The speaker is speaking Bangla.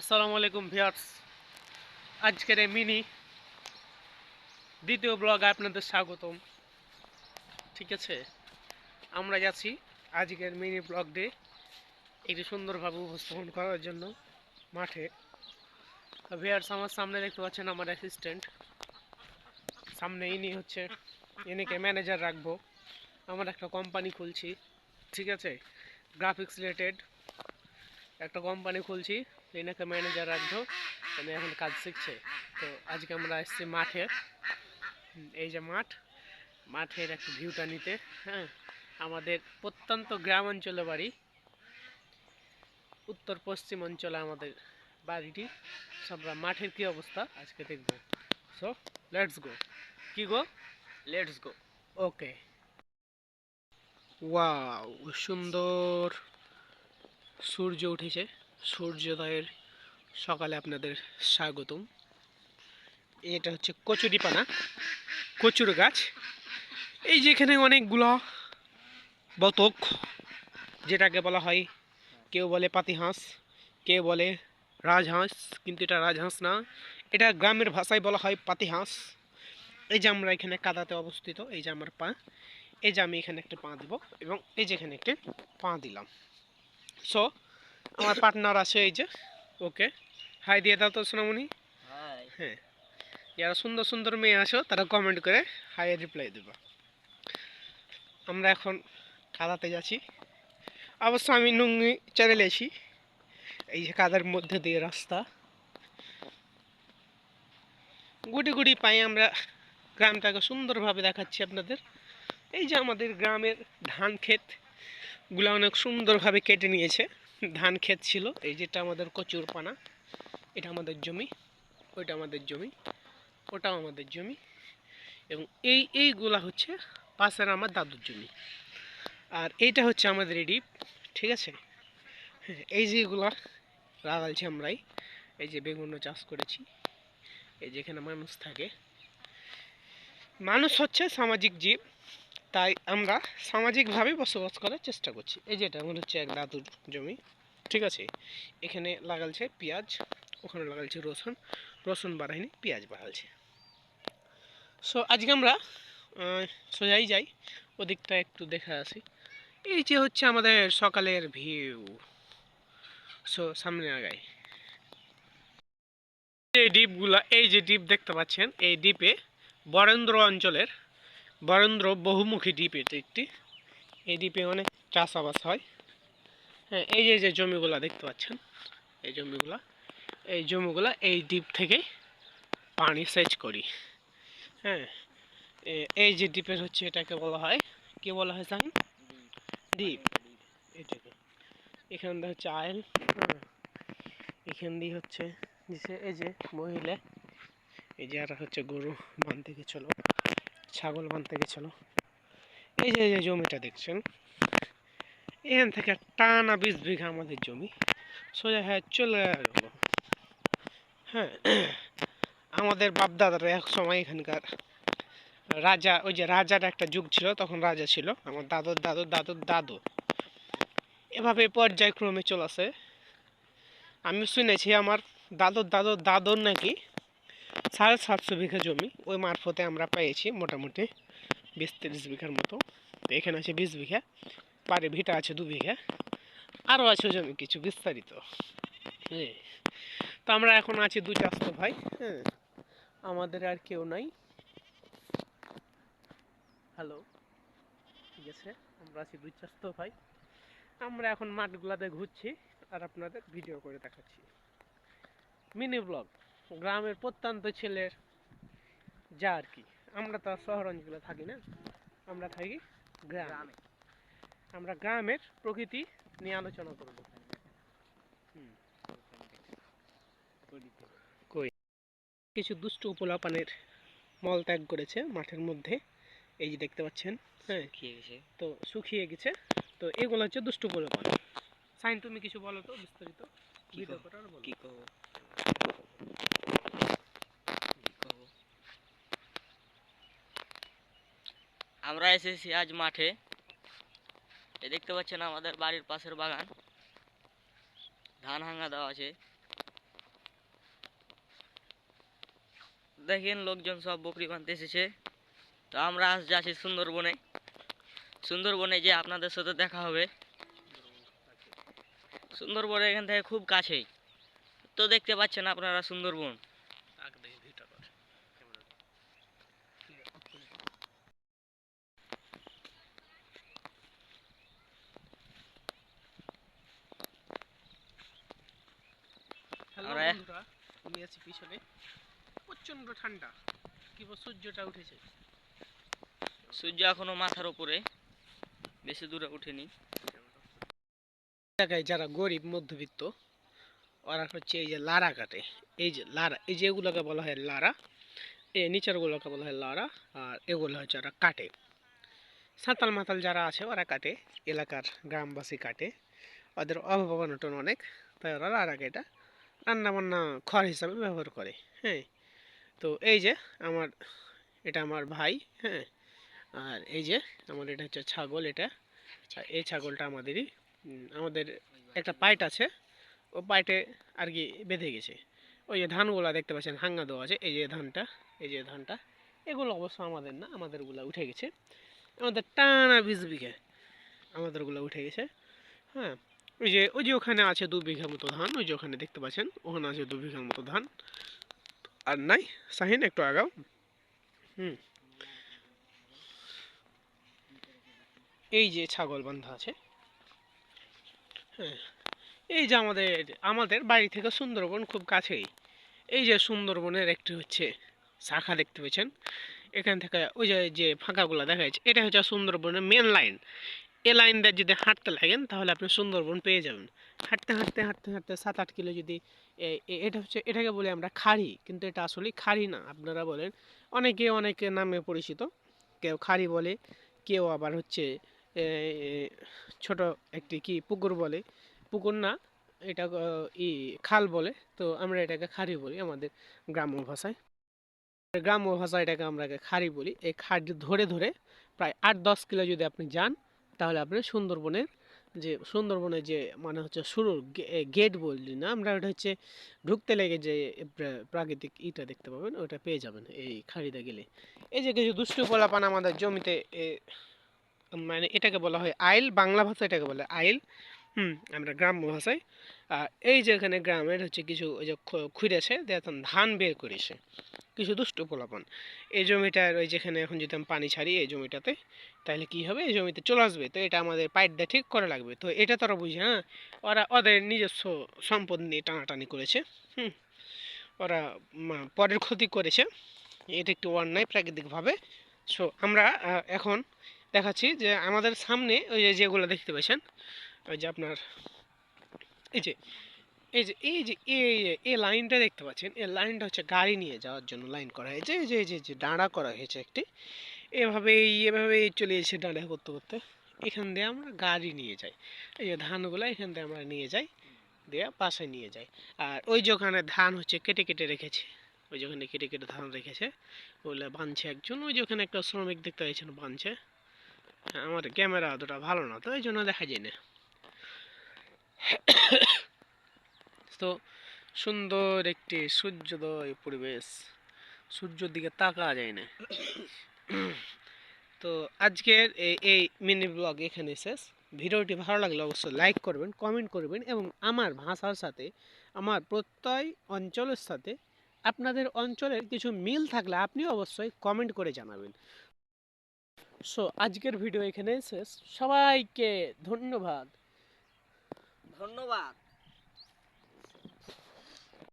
আসসালামু আলাইকুম ভিউয়ার্স। আজকের এই মিনি দ্বিতীয় ব্লগে আপনাদের স্বাগতম। ঠিক আছে? আমরা যাচ্ছি আজকের মিনি ব্লগ ডে। একটি সুন্দরভাবে উপস্থাপন করার জন্য মাঠে। তো ভিউয়ার্স, আমার সামনে দেখতে পাচ্ছেন আমার অ্যাসিস্ট্যান্ট সামনে ইনি হচ্ছে, ইনিকে ম্যানেজার রাখব। আমার একটা কোম্পানি খুলছি। ঠিক আছে? গ্রাফিক্স রিলেটেড একটা কোম্পানি খুলছি। এনাকে ম্যানেজার রাখব উনি এখন কাজ শিখছে। তো আজকে আমরা এসেছি মাঠে। এই যে মাঠ মাঠের একটু ভিউটা নিতে হ্যাঁ? আমাদের প্রত্যন্ত গ্রাম অঞ্চলে বাড়ি। উত্তর পশ্চিম অঞ্চলে আমাদের বাড়িটি। আমরা মাঠের কি অবস্থা? আজকে দেখব। সো লেটস গো কি গো? লেটস গো ওকে ওয়াও সুন্দর সূর্য উঠেছে। সূর্যোদয়ের সকালে আপনাদের স্বাগতম। এটা হচ্ছে কচুরিপানা, কচুর গাছ। এই যেখানে অনেকগুলো বতক, যেটাকে বলা হয়, কেউ বলে পাতিহাঁস, কেউ বলে রাজহাঁস, কিন্তু এটা রাজহাঁস না। এটা গ্রামের ভাষায় বলা হয় পাতিহাঁস। এই যে আমরা এখানে কাদাতে অবস্থিত, এই যে আমার পা, এই যে আমি এখানে একটা পা দেব এবং এই যে এখানে একটা পা দিলাম। সো আমার পার্টনার আছে এই যে। ওকে। হাই দিয়ে দাও তো সোনামণি। হ্যাঁ। যারা সুন্দর সুন্দর মেয়ে আসো তারা কমেন্ট করে হাই রিপ্লাই দেবা। আমরা এখন কাদাতে যাচ্ছি। অবশ্য আমি নুঙ্গি চ্যানেলেছি এই যে কাদার মধ্যে দিয়ে রাস্তা। গুটি গুটি পায়ে আমরা গ্রামটাকে সুন্দরভাবে দেখাচ্ছি আপনাদের। এই যে আমাদের গ্রামের ধান ক্ষেতগুলা অনেক সুন্দরভাবে কেটে নিয়েছে। ধান ক্ষেত ছিল, এই যেটা আমাদের কচুর পানা, এটা আমাদের জমি, ওইটা আমাদের জমি, ওটাও আমাদের জমি, এবং এই, এইগুলা হচ্ছে পাশের আমার দাদুর জমি। আর এইটা হচ্ছে আমাদের ডিপ, ঠিক আছে? এই যেগুলা লাগালছি আমরাই এই যে বেগুনও চাষ করেছি, এই যেখানে মানুষ থাকে। মানুষ হচ্ছে সামাজিক জীব তাই আমরা সামাজিকভাবে বসবাস করার চেষ্টা করছি। এই যেটা আমার হচ্ছে এক দাদুর জমি। ঠিক আছে? এখানে লাগালছে পেঁয়াজ, ওখানে লাগালছে রসুন। রসুন বাড়ায়নি পেঁয়াজ বাড়ালছে। সো আজকে আমরা সোজাই যাই। ওদিকটা একটু দেখে আসি। এই যে হচ্ছে আমাদের সকালের ভিউ। সো সামনে আগাই। এই দ্বীপগুলা এই যে ডিপ দেখতে পাচ্ছেন, এই ডিপে বরেন্দ্র অঞ্চলের বরেন্দ্র বহুমুখী দ্বীপ এটি একটি। এই দ্বীপে অনেক চাষাবাস হয়। হ্যাঁ এই যে যে জমিগুলা দেখতে পাচ্ছেন, এই জমিগুলা এই জমিগুলা এই দ্বীপ থেকে পানি সেচ করি। হ্যাঁ এই যে দ্বীপের হচ্ছে এটাকে বলা হয়, কি বলা হয় জানেন? দ্বীপ। এটাকে। এখান দিয়ে হচ্ছে আইল হ্যাঁ এখান দিয়ে হচ্ছে, এই যে মহিলা, এই যে আর হচ্ছে গরু বাঁধতে গেছিল ছাগল বাঁধতে গেছিল। এই যে এই যে জমিটা দেখছেন? এখান থেকে টানা বিশ বিঘা আমাদের জমি। সোজা হ্যাঁ চলে গেল হ্যাঁ আমাদের বাপদাদারা এক সময় এখানকার রাজা, ওই যে রাজার একটা যুগ ছিল, তখন রাজা ছিল। আমার দাদুর দাদুর দাদুর দাদু। এভাবে পর্যায়ক্রমে চলেছে। আমি শুনেছি আমার দাদুর দাদুর দাদুর নাকি সাড়ে সাতশো বিঘা জমি ওই মারফতে আমরা পেয়েছি মোটামুটি বিশ তিরিশ বিঘার মতো। তো এখানে আছে বিশ বিঘা পারে ভিটা আছে দু বিঘা আরও আছে জমি কিছু বিস্তারিত। হ্যাঁ তো আমরা এখন আছি দু চাষতো ভাই হ্যাঁ আমাদের আর কেউ নাই। হ্যালো, ঠিক আছে, আমরা আছি দুই চাষতো ভাই। আমরা এখন মাঠগুলাতে ঘুরছি আর আপনাদের ভিডিও করে দেখাচ্ছি। Mini vlog. গ্রামের প্রত্যন্ত ছেলের যা আর কি। আমরা তো আর শহর অঞ্চলে থাকি না আমরা থাকি গ্রামে। আমরা গ্রামের প্রকৃতি নিয়ে আলোচনা করব। কই? কিছু দুষ্ট উপলাপানের মল ত্যাগ করেছে মাঠের মধ্যে। এই যে দেখতে পাচ্ছেন হ্যাঁ। তো শুকিয়ে গেছে। তো এগুলো হচ্ছে দুষ্ট উপলাপান। সাইন তুমি কিছু বলো তো বিস্তারিত। কি আমরা এসেছি আজ মাঠে। এ দেখতে পাচ্ছেন আমাদের বাড়ির পাশের বাগান। ধান হাঙ্গা দেওয়া আছে। দেখেন লোকজন সব বকরি বানতে এসেছে। তো আমরা আজ যাচ্ছি সুন্দরবনে। সুন্দরবনে যে আপনাদের সাথে দেখা হবে। সুন্দরবনে এখান থেকে খুব কাছেই। তো দেখতে পাচ্ছেন আপনারা সুন্দরবন। বন্ধুরা আমি আছি পিছনে। প্রচণ্ড ঠান্ডা। কি সূর্যটা উঠেছে। সূর্য এখনও মাথার উপরে বেশি দূরে উঠেনি। যারা গরিব মধ্যবিত্ত ওরা হচ্ছে এই যে লারা কাটে। এই যে লারা এই যে এগুলোকে বলা হয় লারা এই নিচেরগুলোকে বলা হয় লারা আর এগুলো হচ্ছে ওরা কাটে। সাঁতাল মাতাল যারা আছে ওরা কাটে। এলাকার গ্রামবাসী কাটে। ওদের অভাব অনটন অনেক তাই ওরা লারা কেটা। রান্না বান্না খড় হিসাবে ব্যবহার করে হ্যাঁ। তো এই যে আমার, এটা আমার ভাই হ্যাঁ। আর এই যে আমার এটা হচ্ছে ছাগল এটা। আর এই ছাগলটা আমাদেরই আমাদের একটা পাইট আছে। ও পাইটে আর কি বেঁধে গেছে। ওই যে ধানগুলা দেখতে পাচ্ছেন হাঙ্গা দেওয়া আছে, এই যে ধানটা, এই যে ধানটা। এগুলো অবশ্য আমাদের না, আমাদেরগুলো উঠে গেছে। আমাদের টানা বিশ বিঘে আমাদেরগুলো উঠে গেছে হ্যাঁ। ওই যে ওই যে ওখানে আছে দু বিঘা মতো ধান, ওই যে ওখানে দেখতে পাচ্ছেন, ওখানে আছে দু বিঘার মতো ধান। আর নাই, শাহিন, একটু আগাও। হুম। এই যে ছাগল বান্ধা আছে। হ্যাঁ এই যে আমাদের আমাদের বাড়ি থেকে সুন্দরবন খুব কাছেই। এই যে সুন্দরবনের একটি হচ্ছে শাখা দেখতে পেয়েছেন। এখান থেকে ওই যে যে ফাঁকাগুলো দেখা যাচ্ছে, এটা হচ্ছে সুন্দরবনের মেন লাইন এ লাইন দিয়ে যদি হাঁটতে লাগেন, তাহলে আপনি সুন্দরবন পেয়ে যাবেন। হাঁটতে হাঁটতে হাঁটতে হাঁটতে সাত আট কিলো যদি এটা হচ্ছে, এটাকে বলি আমরা খাড়ি, কিন্তু এটা আসলে খাড়ি না। আপনারা বলেন, অনেকে অনেকে নামে পরিচিত, কেউ খাড়ি বলে, কেউ আবার হচ্ছে ছোট একটি কি পুকুর বলে। পুকুর না, এটা ই খাল বলে, তো আমরা এটাকে খাড়ি বলি আমাদের গ্রাম্য ভাষায়। গ্রাম্য ভাষায় এটাকে আমরা খাড়ি বলি। এই খাড়ি ধরে ধরে প্রায় আট, দশ কিলো যদি আপনি যান তাহলে আপনি সুন্দরবনের যে সুন্দরবনের যে মানে হচ্ছে শুরুর গেট বলি না, আমরা ওটা হচ্ছে ঢুকতে লেগে যে প্রাকৃতিক ইটা দেখতে পাবেন, ওটা পেয়ে যাবেন এই খাড়িদা গেলে। এই যে কিছু দুষ্টু পোলাপান আমাদের জমিতে মানে এটাকে বলা হয় আইল, বাংলা ভাষা এটাকে বলে আইল। হুম, আমরা গ্রাম্য ভাষায় এই যে এখানে গ্রামের হচ্ছে কিছু ওই যে খুঁড়েছে দেখুন ধান বের করেছে। কিছু দুষ্টু পোলাপান। এই জমিটার ওই যেখানে এখন যদি আমি পানি ছাড়ি এই জমিটাতে, তাহলে কি হবে? এই জমিতে চলে আসবে। তো এটা আমাদের পাইপ দিয়ে ঠিক করা লাগবে। তো এটা তারা বুঝে না। ওরা ওদের নিজস্ব সম্পদ নিয়ে টানাটানি করেছে। হুম, ওরা পরের ক্ষতি করেছে। এটা একটু অন্যায় প্রাকৃতিকভাবে। সো আমরা এখন দেখাচ্ছি যে আমাদের সামনে ওই যে যেগুলো দেখতে পাচ্ছেন ওই যে আপনার, এই যে এই যে এই যে, এই এই লাইনটা দেখতে পাচ্ছেন, এই লাইনটা হচ্ছে গাড়ি নিয়ে যাওয়ার জন্য লাইন করা হয়েছে, এই যে এই যে যে ডাঁড়া করা হয়েছে একটি, এভাবেই এভাবেই চলে এসে ডাঁড়া করতে করতে এখান দিয়ে আমরা গাড়ি নিয়ে যাই। এই যে ধানগুলো এখান দিয়ে আমরা নিয়ে যাই, দিয়ে পাশে নিয়ে যাই। আর ওই যে ওখানে ধান হচ্ছে কেটে কেটে রেখেছে, ওই যে ওখানে কেটে কেটে ধান রেখেছে, ওগুলো বাঁধছে একজন, ওই যে ওখানে একটা শ্রমিক দেখতে পাচ্ছেন বাঁধছে আমার ক্যামেরা অতটা ভালো না, তো এই জন্য দেখা যায় না। তো সুন্দর একটি সূর্যোদয় পরিবেশ। সূর্যের দিকে তাকা যায় না। তো আজকের এই মিনি ব্লগ এখানে শেষ। ভিডিওটি ভালো লাগলে অবশ্যই লাইক করবেন কমেন্ট করবেন এবং আমার ভাষার সাথে, আমার প্রত্যয় অঞ্চলের সাথে আপনাদের অঞ্চলের কিছু মিল থাকলে আপনি অবশ্যই কমেন্ট করে জানাবেন। সো আজকের ভিডিও এখানে শেষ। সবাইকে ধন্যবাদ। ধন্যবাদ।